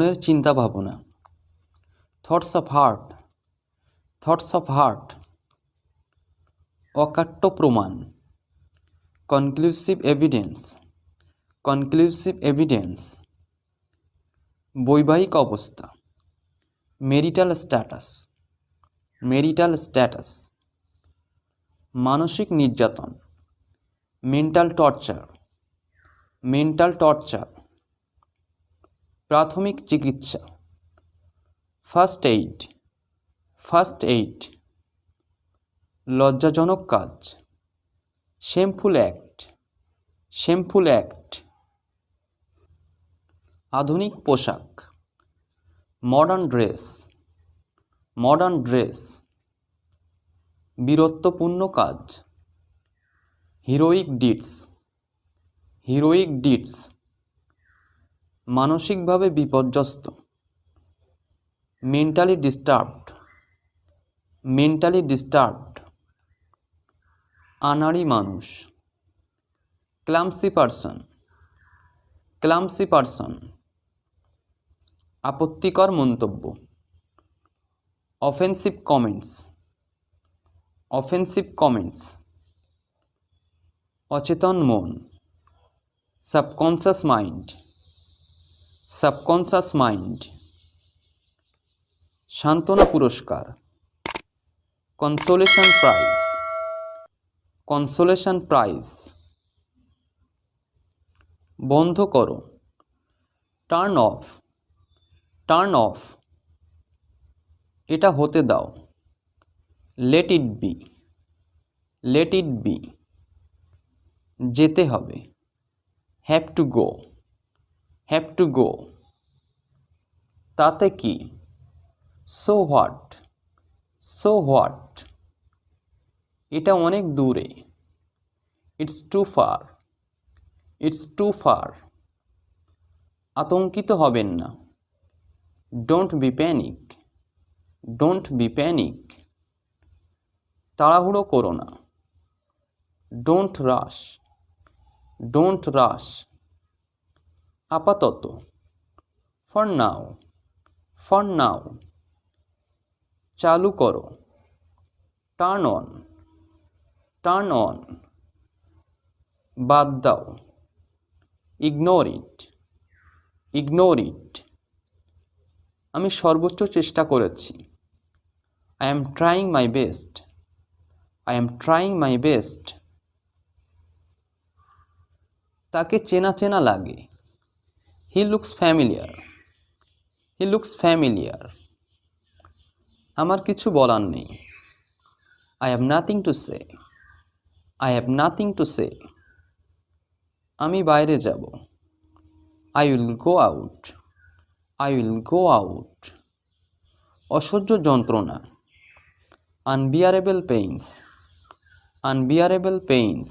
মনের চিন্তা ভাবনা thoughts of heart thoughts of heart অকাট্য প্রমাণ। কনক্লুসিভ এভিডেন্স কনক্লুসিভ এভিডেন্স বৈবাহিক অবস্থা। মেরিটাল স্ট্যাটাস মেরিটাল স্ট্যাটাস মানসিক নির্যাতন মেন্টাল টর্চার মেন্টাল টর্চার প্রাথমিক চিকিৎসা। ফার্স্ট এইড ফার্স্ট এইড লজ্জাজনক কাজ। শেমফুল অ্যাক্ট শেমফুল অ্যাক্ট আধুনিক পোশাক মডার্ন ড্রেস মডার্ন ড্রেস বীরত্বপূর্ণ কাজ। হিরোইক ডিটস হিরোইক ডিটস মানসিকভাবে বিপর্যস্ত মেন্টালি ডিস্টার্বড মেন্টালি ডিস্টার্বড আনাড়ি মানুষ ক্লামসি পারসন ক্লামসি পারসন আপত্তিকর মন্তব্য অফেন্সিভ কমেন্টস অফেন্সিভ কমেন্টস অচেতন মন সাবকনসাস মাইন্ড সাবকনসাস মাইন্ড। সান্ত্বনা পুরস্কার। Consolation prize. Consolation prize. বন্ধ করো। Turn off. Turn off. এটা হতে দাও। Let it be. Let it be. যেতে হবে। Have to go. Have to go তাতে কি? সো হোয়াট সো হোয়াট এটা অনেক দূরে। It's too far it's too far আতঙ্কিত হবেন না। Don't be panic don't be panic তাড়াহুড়ো করো না। ডোন্ট রাশ ডোন্ট রাশ আপাতত। ফর নাও ফর নাও চালু করো। টার্ন অন টার্ন অন বাদ দাও। ইগনোর ইট ইগনোর ইট আমি সর্বোচ্চ চেষ্টা করেছি। I am trying my best I am trying my best তাকে চেনা চেনা লাগে। He looks familiar he looks familiar আমার কিছু বলার নেই। I have nothing to say I have nothing to say আমি বাইরে যাব। I will go out I will go out অসহ্য যন্ত্রণা। Unbearable pains unbearable pains